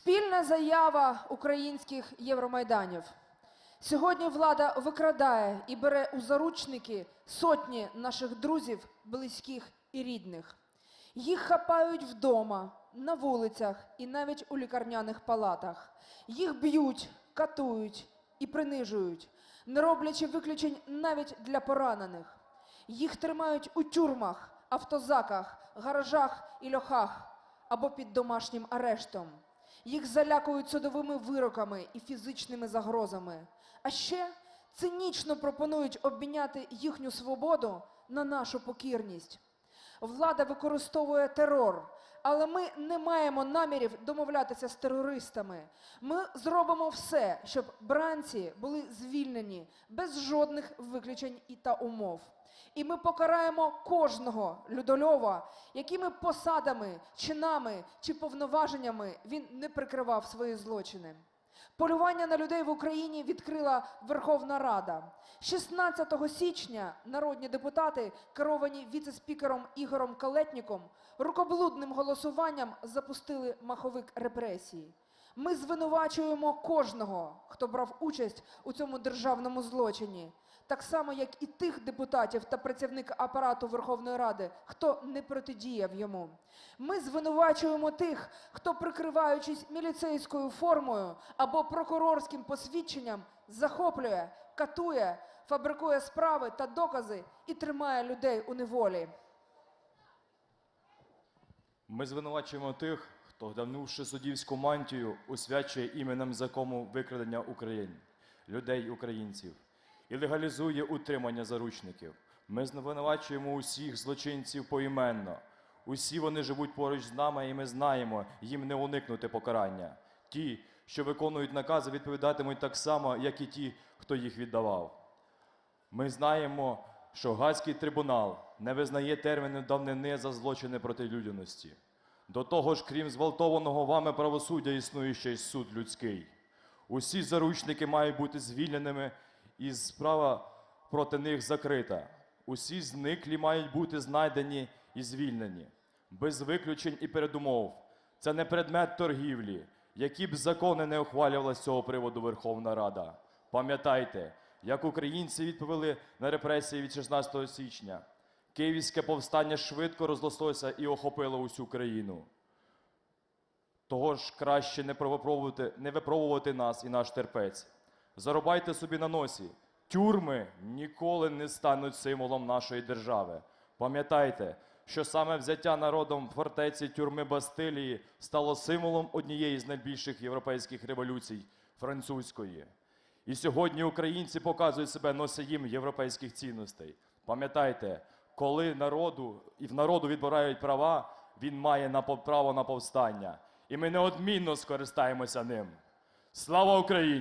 Спільна заява українських євромайданів. Сьогодні влада викрадає і бере у заручники сотні наших друзів, близьких і рідних. Їх хапають вдома, на вулицях і навіть у лікарняних палатах. Їх б'ють, катують і принижують, не роблячи виключень навіть для поранених. Їх тримають у тюрмах, автозаках, гаражах і льохах або під домашнім арештом. Їх залякують судовими вироками і фізичними загрозами. А ще цинічно пропонують обміняти їхню свободу на нашу покірність. Влада використовує терор, але ми не маємо намірів домовлятися з терористами. Ми зробимо все, щоб бранці були звільнені без жодних виключень і та умов. І ми покараємо кожного людольова, якими посадами, чинами чи повноваженнями він не прикривав свої злочини. Полювання на людей в Україні відкрила Верховна Рада. 16 січня народні депутати, керовані віце-спікером Ігором Калетніком, рукоблудним голосуванням запустили маховик репресій. Ми звинувачуємо кожного, хто брав участь у цьому державному злочині, так само як і тих депутатів та працівник апарату Верховної Ради, хто не протидіяв йому. Ми звинувачуємо тих, хто, прикриваючись міліцейською формою або прокурорським посвідченням, захоплює, катує, фабрикує справи та докази і тримає людей у неволі. Ми звинувачуємо тих, хто, вдавнувши суддівську мантію, освячує іменем закону викрадення України, людей українців і легалізує утримання заручників. Ми звинувачуємо усіх злочинців поіменно. Усі вони живуть поруч з нами, і ми знаємо, їм не уникнути покарання. Ті, що виконують накази, відповідатимуть так само, як і ті, хто їх віддавав. Ми знаємо, що Гаазький трибунал не визнає терміну давнини за злочини проти людяності. До того ж, крім зґвалтованого вами правосуддя, існує ще й суд людський. Усі заручники мають бути звільненими, і справа проти них закрита. Усі зниклі мають бути знайдені і звільнені, без виключень і передумов. Це не предмет торгівлі, які б закони не ухвалювала з цього приводу Верховна Рада. Пам'ятайте, як українці відповіли на репресії від 16 січня. Київське повстання швидко розрослося і охопило усю країну. Того ж краще не випробувати, не випробувати нас і наш терпець. Зарубайте собі на носі. Тюрми ніколи не стануть символом нашої держави. Пам'ятайте, що саме взяття народом фортеці тюрми Бастилії стало символом однієї з найбільших європейських революцій французької. І сьогодні українці показують себе носієм європейських цінностей. Пам'ятайте, коли народу і в народу відбирають права, він має на право на повстання. І ми неодмінно скористаємося ним. Слава Україні!